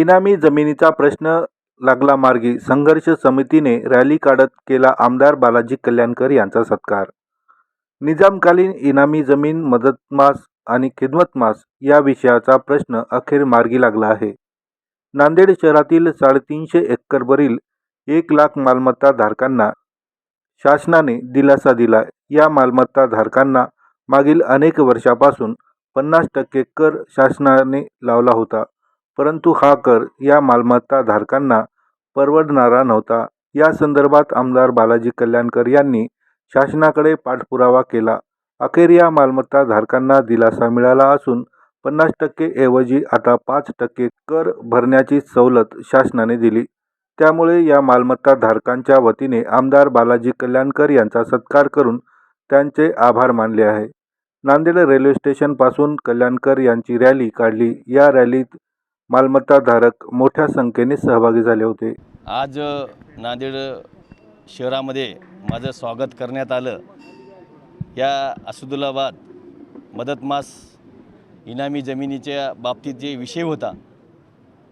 इनामी जमिनीचा प्रश्न लागला मार्गी संघर्ष समितीने रॅली काढत केला आमदार बालाजी कल्याणकर यांचा सत्कार. निजामकालीन इनामी जमीन मदतमास आणि खिदमतमास या विषयाचा प्रश्न अखेर मार्गी लागला आहे. नांदेड शहरातील साडेतीनशे एकरवरील एक लाख मालमत्ता धारकांना शासनाने दिलासा दिला. या मालमत्ता धारकांना मागील अनेक वर्षापासून पन्नास टक्के कर शासनाने लावला होता. परंतु हा कर या मालमत्ता धारकांना परवडणारा नव्हता. या संदर्भात आमदार बालाजी कल्याणकर यांनी शासनाकडे पाठपुरावा केला. अखेर या मालमत्ता धारकांना दिलासा मिळाला असून पन्नास टक्के ऐवजी आता पाच टक्के कर भरण्याची सवलत शासनाने दिली. त्यामुळे या मालमत्ता धारकांच्या वतीने आमदार बालाजी कल्याणकर यांचा सत्कार करून त्यांचे आभार मानले आहे. नांदेड रेल्वे स्टेशनपासून कल्याणकर यांची रॅली काढली. या रॅलीत मालमत्ताधारक मोठ्या संख्येने सहभागी झाले होते. आज नांदेड शहरामध्ये माझं स्वागत करण्यात आलं. या असदुल्लाबाद मदतमास इनामी जमिनीच्या बाबतीत जे विषय होता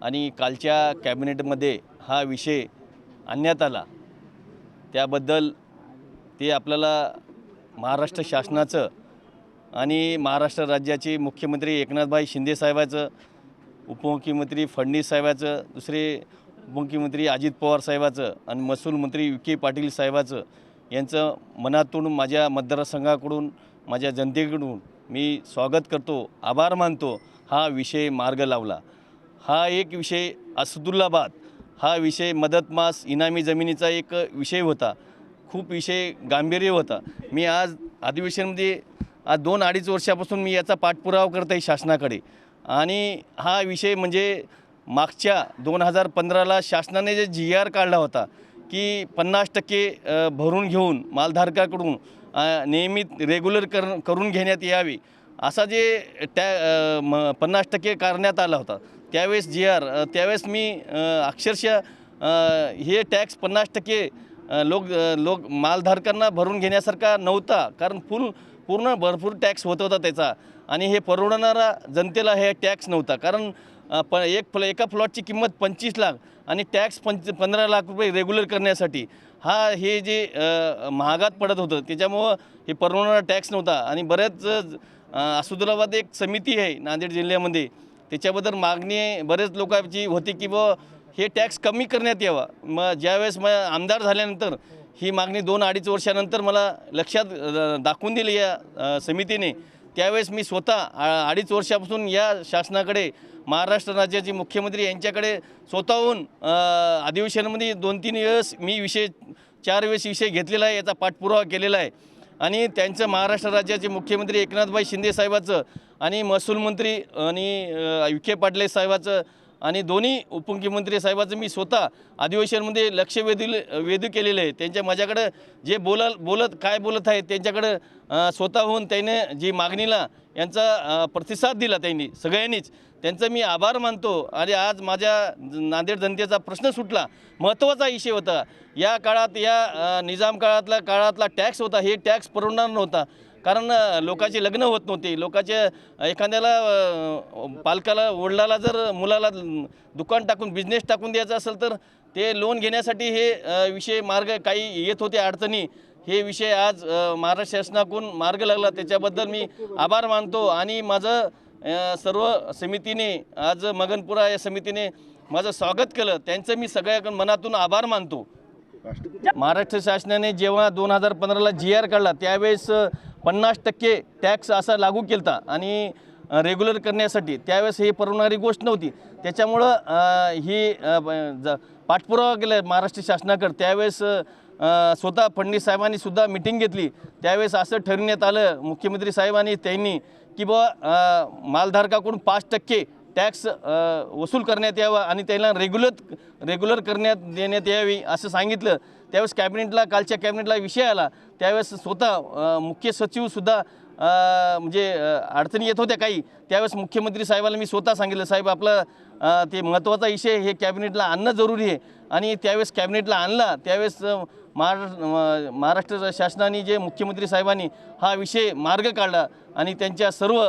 आणि कालच्या कॅबिनेटमध्ये हा विषय आणण्यात आला त्याबद्दल ते आपल्याला महाराष्ट्र शासनाचं आणि महाराष्ट्र राज्याचे मुख्यमंत्री एकनाथभाई शिंदेसाहेबाचं उपमुख्यमंत्री फडणवीस साहेबाचं दुसरे उपमुख्यमंत्री अजित पवार साहेबाचं आणि महसूल मंत्री विखे पाटील साहेबाचं यांचं मनातून माझ्या मतदारसंघाकडून माझ्या जनतेकडून मी स्वागत करतो आभार मानतो. हा विषय मार्ग लावला. हा एक विषय असदुल्लाबाद हा विषय मदतमास इनामी जमिनीचा एक विषय होता. खूप विषय गांभीर्य होता. मी आज अधिवेशनमध्ये आज दोन अडीच वर्षापासून मी याचा पाठपुरावा करत आहे शासनाकडे. आणि हा विषय म्हणजे मागच्या दोन हजार पंधराला शासनाने जे जी आर काढला होता की पन्नास टक्के भरून घेऊन मालधारकाकडून नियमित रेग्युलर कर करून घेण्यात यावे असा जे टॅ म पन्नास टक्के करण्यात आला होता त्यावेळेस जी आर त्यावेळेस मी अक्षरशः हे टॅक्स पन्नास टक्के लोक लोक मालधारकांना भरून घेण्यासारखा नव्हता कारण फुल पूर्ण भरपूर टॅक्स होत होता त्याचा. आणि हे परवडणारा जनतेला हे टॅक्स नव्हता. कारण प एक फ्ल एका फ्लॉटची किंमत पंचवीस लाख आणि टॅक्स पंच पंधरा लाख रुपये रेग्युलर करण्यासाठी. हा हे जे महागात पडत होतं त्याच्यामुळं हे परवडणारा टॅक्स नव्हता. आणि बऱ्याच असुदुलाबाद एक समिती आहे नांदेड जिल्ह्यामध्ये. त्याच्याबद्दल मागणी बरेच लोकांची होती की बुवा हे टॅक्स कमी करण्यात यावा. मग ज्यावेळेस मग आमदार झाल्यानंतर ही मागणी दोन अडीच वर्षानंतर मला लक्षात दाखवून दिली या समितीने. त्यावेळेस मी स्वतः अडीच वर्षापासून या शासनाकडे महाराष्ट्र राज्याचे मुख्यमंत्री यांच्याकडे स्वतःहून अधिवेशनामध्ये दोन तीन वेळेस मी विषय चार वेळेस विषय घेतलेला आहे याचा पाठपुरावा केलेला आहे. आणि त्यांचं महाराष्ट्र राज्याचे मुख्यमंत्री एकनाथभाई शिंदे साहेबाचं आणि महसूल मंत्री आणि विखे पाटले साहेबाचं आणि दोन्ही उपमुख्यमंत्री साहेबाचं मी स्वतः अधिवेशनमध्ये लक्ष वेधू वेधू केलेलं आहे. त्यांच्या माझ्याकडं जे बोला बोलत काय बोलत आहेत त्यांच्याकडं स्वतःहून त्याने जी मागणीला यांचा प्रतिसाद दिला त्यांनी सगळ्यांनीच. त्यांचं मी आभार मानतो. आणि आज माझ्या नांदेड जनतेचा प्रश्न सुटला. महत्त्वाचा विषय होता. या काळात या निजाम काळातला काळातला टॅक्स होता. हे टॅक्स परवडणार नव्हता. कारण लोकांचे लग्न होत नव्हते. लोकांचे एखाद्याला पालकाला वडिलाला जर मुलाला दुकान टाकून बिझनेस टाकून द्यायचा असेल तर ते लोन घेण्यासाठी हे विषय मार्ग काही येत होते अडचणी. हे विषय आज महाराष्ट्र शासनाकडून मार्ग लागला. त्याच्याबद्दल मी आभार मानतो आणि माझं सर्व समितीने आज मगनपुरा या समितीने माझं स्वागत केलं. त्यांचं मी सगळ्या मनातून आभार मानतो. महाराष्ट्र शासनाने जेव्हा दोन हजार पंधराला जी आर काढला त्यावेळेस पन्नास टक्के टॅक्स असा लागू केला आणि रेग्युलर करण्यासाठी. त्यावेळेस ही परवणारी गोष्ट नव्हती. त्याच्यामुळं ही ज- पाठपुरावा केला महाराष्ट्र शासनाकडे. त्यावेळेस स्वतः फडणवीस साहेबांनी सुद्धा मिटिंग घेतली. त्यावेळेस असं ठरवण्यात आलं मुख्यमंत्री साहेबांनी त्यांनी की बुवा मालधारकाकडून पाच टक्के टॅक्स वसूल करण्यात यावा आणि त्याला रेग्युलर रेग्युलर करण्यात देण्यात यावी असं सांगितलं. त्यावेळेस कॅबिनेटला कालच्या कॅबिनेटला विषय आला. त्यावेळेस स्वतः मुख्य सचिवसुद्धा म्हणजे अडचणी येत होत्या काही. त्यावेळेस मुख्यमंत्री साहेबाला मी स्वतः सांगितलं साहेब आपलं ते महत्त्वाचा विषय हे कॅबिनेटला आणणं जरुरी आहे. आणि त्यावेळेस कॅबिनेटला आणला. त्यावेळेस महाराष्ट्र महाराष्ट्र शासनाने जे मुख्यमंत्री साहेबांनी हा विषय मार्ग काढला आणि त्यांच्या सर्व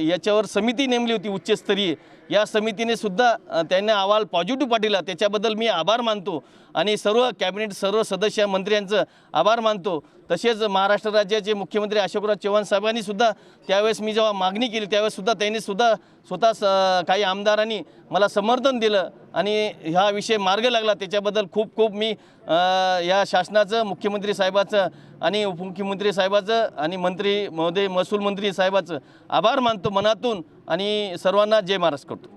याच्यावर समिती नेमली होती उच्चस्तरीय. या समितीने सुद्धा त्यांना अहवाल पॉझिटिव्ह पाठवला त्याच्याबद्दल मी आभार मानतो आणि सर्व कॅबिनेट सर्व सदस्य मंत्र्यांचं आभार मानतो. तसेच महाराष्ट्र राज्याचे मुख्यमंत्री अशोकराव चव्हाण साहेबांनी सुद्धा त्यावेळेस मी जेव्हा मागणी केली त्यावेळेस सुद्धा त्यांनी सुद्धा स्वतः स काही आमदारांनी मला समर्थन दिलं. आणि हा विषय मार्ग लागला. त्याच्याबद्दल खूप खूप मी या शासनाचं मुख्यमंत्री साहेबाचं आणि उपमुख्यमंत्री साहेबाचं आणि मंत्री महोदय महसूल मंत्री साहेबाचं आभार मानतो मनातून आणि सर्वांना जय महाराज करतो.